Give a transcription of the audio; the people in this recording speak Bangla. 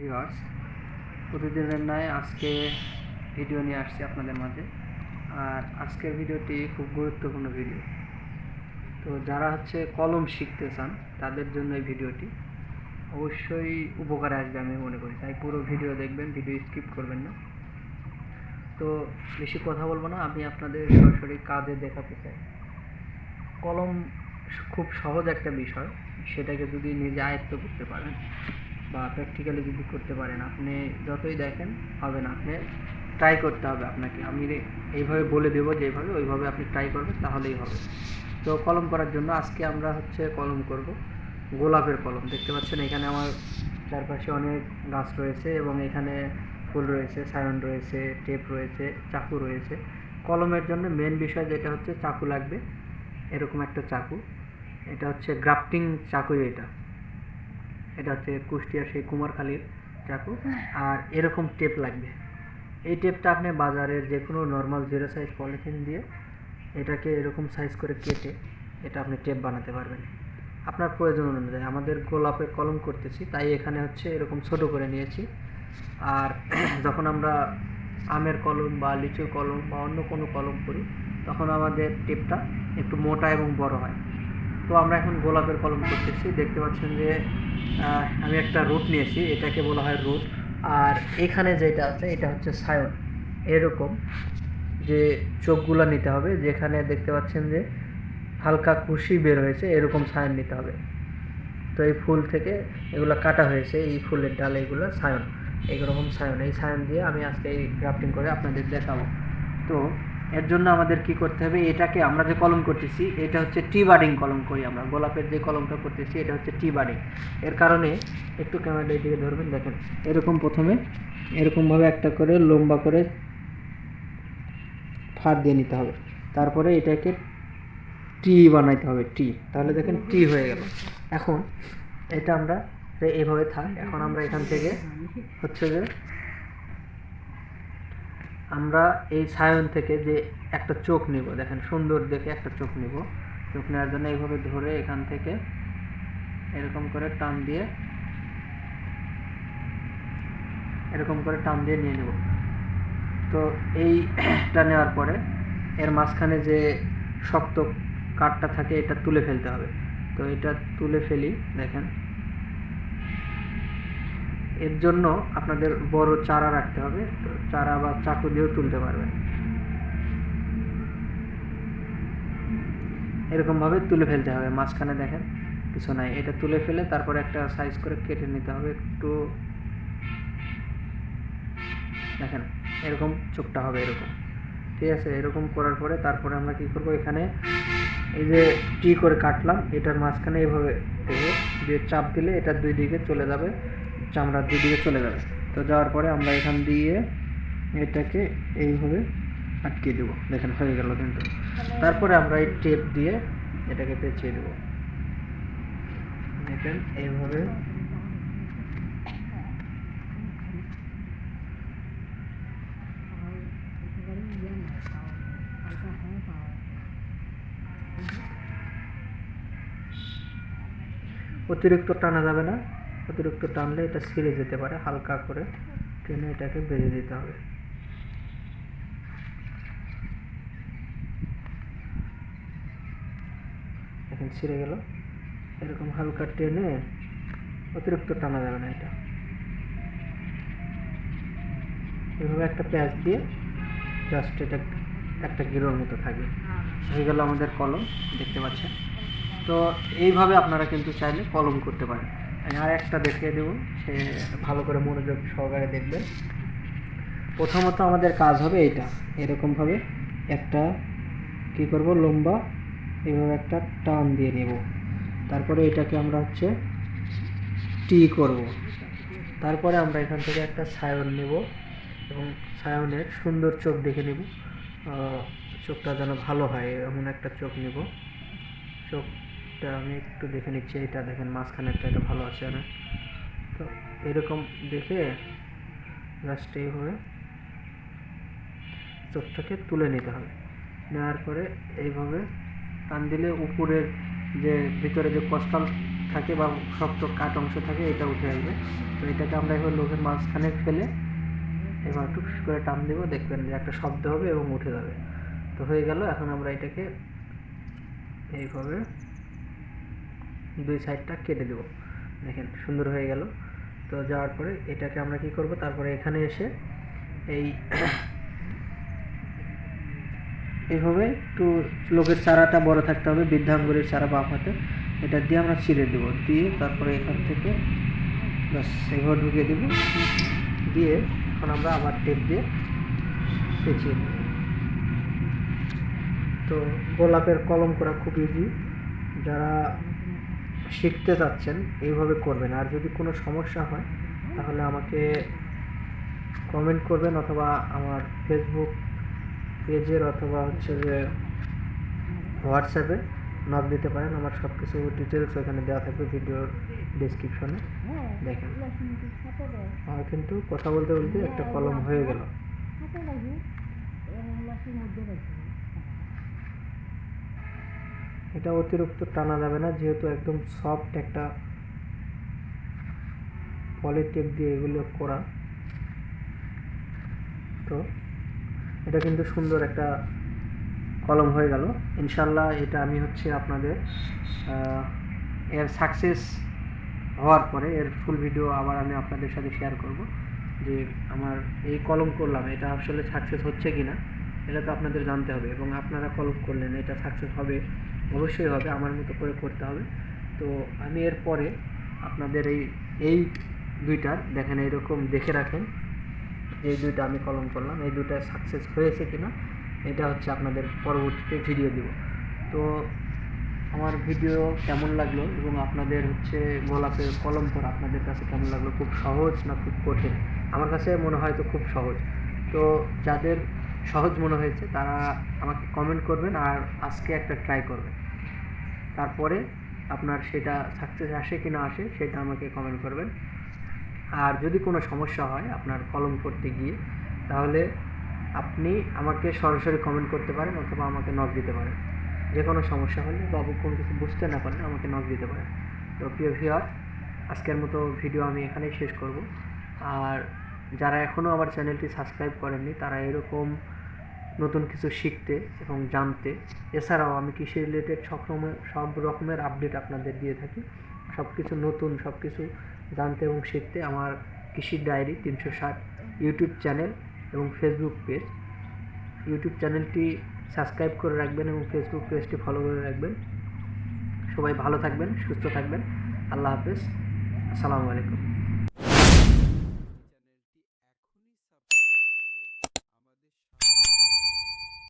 ভিউয়ার্স, প্রতিদিনের ন্যায় আজকে ভিডিও নিয়ে আসছি আপনাদের মাঝে। আর আজকের ভিডিওটি খুব গুরুত্বপূর্ণ ভিডিও। তো যারা হচ্ছে কলম শিখতে চান, তাদের জন্য এই ভিডিওটি অবশ্যই উপকারে আসবে আমি মনে করি। তাই পুরো ভিডিও দেখবেন, ভিডিও স্কিপ করবেন না। তো বেশি কথা বলব না, আমি আপনাদের সরাসরি কাজে দেখাতে চাই। কলম খুব সহজ একটা বিষয়, সেটাকে যদি নিজে আয়ত্ত করতে পারেন বা প্র্যাকটিক্যালি যদি করতে পারেন আপনি যতই দেখেন, হবে না। আপনি ট্রাই করতে হবে আপনাকে। আমি এইভাবে বলে দেবো যেভাবে ওইভাবে আপনি ট্রাই করবেন, তাহলেই হবে। তো কলম করার জন্য আজকে আমরা হচ্ছে কলম করব। গোলাপের কলম। দেখতে পাচ্ছেন, এখানে আমার চারপাশে অনেক গাছ রয়েছে এবং এখানে ফুল রয়েছে, সায়ন রয়েছে টেপ রয়েছে, চাকু রয়েছে। কলমের জন্য মেন বিষয় যেটা হচ্ছে, চাকু লাগবে। এরকম একটা চাকু। এটা হচ্ছে গ্রাফটিং চাকুই এটা। এটা হচ্ছে কুষ্টিয়ার সেই কুমারখালীর চাকু। আর এরকম টেপ লাগবে। এই টেপটা আপনি বাজারের যে কোনো নর্মাল জিরো সাইজ পলিথিন দিয়ে এটাকে এরকম সাইজ করে কেটে এটা আপনি টেপ বানাতে পারবেন। আপনার প্রয়োজন অনুযায়ী। আমাদের গোলাপের কলম করতেছি তাই এখানে হচ্ছে এরকম ছোট করে নিয়েছি। আর যখন আমরা আমের কলম বা লিচুর কলম বা অন্য কোনো কলম করি তখন আমাদের টেপটা একটু মোটা এবং বড় হয়। তো আমরা এখন গোলাপের কলম করতেছি। দেখতে পাচ্ছেন যে আমি একটা রুট নিয়েছি, এটাকে বলা হয় রুট আর এখানে যেটা আছে, এটা হচ্ছে সায়ন এরকম যে চোখগুলো নিতে হবে, যেখানে দেখতে পাচ্ছেন যে হালকা কুশি বের হয়েছে, এরকম সায়ন নিতে হবে। তো এই ফুল থেকে এগুলো কাটা হয়েছে, এই ফুলের ডাল, এগুলো সায়ন এইরকম সায়ন এই সায়ন দিয়ে আমি আজকে এই গ্রাফটিং করে আপনাদের দেখাবো। তো এর জন্য আমাদের কি করতে হবে? এটাকে আমরা যে কলম করতেছি, এটা হচ্ছে টি বার্ডিং কলম করি আমরা। গোলাপের যে কলমটা করতেছি, এটা হচ্ছে টি বার্ডিং। এর কারণে একটু ক্যামেরা দিকে ধরবেন, দেখেন। এরকম প্রথমে এরকমভাবে একটা করে লম্বা করে ফাঁদ দিয়ে নিতে হবে। তারপরে এটাকে টি বানাইতে হবে, টি। তাহলে দেখেন টি হয়ে গেল। এখন এটা আমরা এভাবে থাক, এখন আমরা এখান থেকে হচ্ছে যে আমরা এই সায়ন থেকে যে একটা চোখ নিব, দেখেন সুন্দর দেখে একটা চোখ নিব। চোখ নেওয়ার জন্য এইভাবে ধরে এখান থেকে এরকম করে টান দিয়ে, এরকম করে টান দিয়ে নিয়ে নেব। তো এইটা নেওয়ার পরে এর মাঝখানে যে শক্ত কাঠটা থাকে, এটা তুলে ফেলতে হবে। তো এটা তুলে ফেলি, দেখেন। এর জন্য আপনাদের বড় চারা রাখতে হবে। তো চারা বা চাকু দিয়েও তুলতে পারবেন। এরকম ভাবে তুলে ফেলতে হবে। মাঝখানে দেখেন, কিছু নাই। এটা তুলে ফেলে তারপরে একটা সাইজ করে কেটে নিতে হবে। একটু দেখেন, এরকম চোখটা হবে এরকম। ঠিক আছে? এরকম করার পরে তারপরে আমরা কি করব? এখানে এই যে টি করে কাটলাম। এটার মাঝখানে এইভাবে দেবো। দিয়ে চাপ দিলে এটা দুই দিকে চলে যাবে। চামড়ার দুই দিকে চলে যাবে তো যাওয়ার পরে আমরা এখান দিয়ে এটাকে এইভাবে আটকে দেবো। দেখেন, হয়ে গেল কিন্তু। তারপরে আমরা এই টেপ দিয়ে এটাকে পেঁচিয়ে দেবো। দেখেন, এইভাবে। অতিরিক্ত টানা যাবে না। অতিরিক্ত টানলে এটা ছিঁড়ে যেতে পারে, হালকা করে টেনে এটাকে বেঁধে দিতে হবে। এখন ছিঁড়ে গেল। এরকম হালকা টেনে অতিরিক্ত টানা যাবে না এটা। এভাবে একটা প্যাচ দিয়ে জাস্ট এটা একটা গিরোর মতো থাকবে হয়ে গেল আমাদের কলম, দেখতে পাচ্ছেন। তো এইভাবে আপনারা কিন্তু চাইলে কলম করতে পারেন। আমি আর একটা দেখিয়ে দেবো, সে ভালো করে মনোযোগ সহকারে দেখবে। প্রথমত আমাদের কাজ হবে এইটা, এরকমভাবে একটা কি করব, লম্বা এইভাবে একটা টান দিয়ে নেব। তারপরে এটাকে আমরা হচ্ছে টি করব। তারপরে আমরা এখান থেকে একটা সায়ন নেব এবং সায়নের সুন্দর চোখ দেখে নেব। চোখটা যেন ভালো হয়, এমন একটা চোখ নেব। চোখটা আমি একটু দেখে নিচ্ছি, এটা দেখেন মাঝখানেরটা, এটা ভালো আছে না তো এরকম দেখে জাস্ট এইভাবে চোখটাকে তুলে নিতে হবে। নেওয়ার পরে এইভাবে টান দিলে উপরের যে ভিতরে যে কস্টাল থাকে বা শক্ত কাট অংশ থাকে, এটা উঠে আসবে। তো এটাকে আমরা এবার লোকের মাঝখানে ফেলে এবার একটু করে টান দেবো, দেখবেন যে একটা শব্দ হবে এবং উঠে যাবে। তো হয়ে গেল, এখন আমরা এটাকে এইভাবে দুই সাইডটা কেটে দেবো। দেখেন, সুন্দর হয়ে গেল। তো যাওয়ার পরে এটাকে আমরা কি করব? তারপরে এখানে এসে এই এইভাবে একটু লোকের চারাটা বড় থাকতে হবে বৃদ্ধাঙ্গুরের চারা বাম হাতে। এটা দিয়ে আমরা ছিঁড়ে দেবো। দিয়ে তারপরে এখান থেকে ব্যাস এইভাবে ঢুকিয়ে দেবো। দিয়ে এখন আমরা আবার টেপ দিয়ে পেঁচিয়ে দেবো তো গোলাপের কলম করা খুব ইজি যারা শিখতে চাচ্ছেন, এইভাবে করবেন। আর যদি কোনো সমস্যা হয়, তাহলে আমাকে কমেন্ট করবেন অথবা আমার ফেসবুক পেজের অথবা হচ্ছে যে হোয়াটসঅ্যাপে নক দিতে পারেন। আমার সব কিছু ডিটেলস ওখানে দেওয়া থাকবে ভিডিওর ডিসক্রিপশনে দেখেন। আর কিন্তু কথা বলতে বলতে একটা কলম হয়ে গেল। এটা অতিরিক্ত টানা যাবে না, যেহেতু একদম সফট একটা পলিটেপ দিয়ে এগুলো করা। তো এটা কিন্তু সুন্দর একটা কলম হয়ে গেল। ইনশাল্লাহ এটা আমি হচ্ছে আপনাদের এর সাকসেস হওয়ার পরে, এর ফুল ভিডিও আবার আমি আপনাদের সাথে শেয়ার করব যে আমার এই কলম করলাম, এটা আসলে সাকসেস হচ্ছে কি না এটা তো আপনাদের জানতে হবে এবং আপনারা কলম করলেন, এটা সাকসেস হবে অবশ্যই হবে, আমার মতো করে করতে হবে। তো আমি এর পরে আপনাদের এই এই দুইটার দেখেন এইরকম দেখে রাখেন। এই দুইটা আমি কলম করলাম, এই দুইটা সাকসেস হয়েছে কিনা, এটা হচ্ছে আপনাদের পরবর্তীতে ভিডিও দিব। তো আমার ভিডিও কেমন লাগল এবং আপনাদের হচ্ছে গোলাপের কলম করা আপনাদের কাছে কেমন লাগল? খুব সহজ না খুব কঠিন? আমার কাছে মনে হয় তো খুব সহজ। তো যাদের সহজ মনে হয়েছে, তারা আমাকে কমেন্ট করবেন আর আজকে একটা ট্রাই করবেন। তারপরে আপনার সেটা সাকসেস আসে কি না আসে, সেটা আমাকে কমেন্ট করবেন। আর যদি কোনো সমস্যা হয় আপনার কলম করতে গিয়ে, তাহলে আপনি আমাকে সরাসরি কমেন্ট করতে পারেন অথবা আমাকে নক দিতে পারেন। যে কোনো সমস্যা হলে বাবু কোনো কিছু বুঝতে না পারলে আমাকে নক দিতে পারেন। তো প্রিয় ভিউয়ার আজকের মতো ভিডিও আমি এখানেই শেষ করব। আর যারা এখনও আমার চ্যানেলটি সাবস্ক্রাইব করেননি, তারা এরকম নতুন কিছু শিখতে এবং জানতে। এছাড়াও আমি কৃষি রিলেটেড সব সব রকমের আপডেট আপনাদের দিয়ে থাকি। সব কিছু নতুন সব কিছু জানতে এবং শিখতে আমার কৃষি ডায়েরি তিনশো ষাট ইউটিউব চ্যানেল এবং ফেসবুক পেজ ইউটিউব চ্যানেলটি সাবস্ক্রাইব করে রাখবেন এবং ফেসবুক পেজটি ফলো করে রাখবেন। সবাই ভালো থাকবেন, সুস্থ থাকবেন। আল্লাহ হাফেজ। আসসালামু আলাইকুম।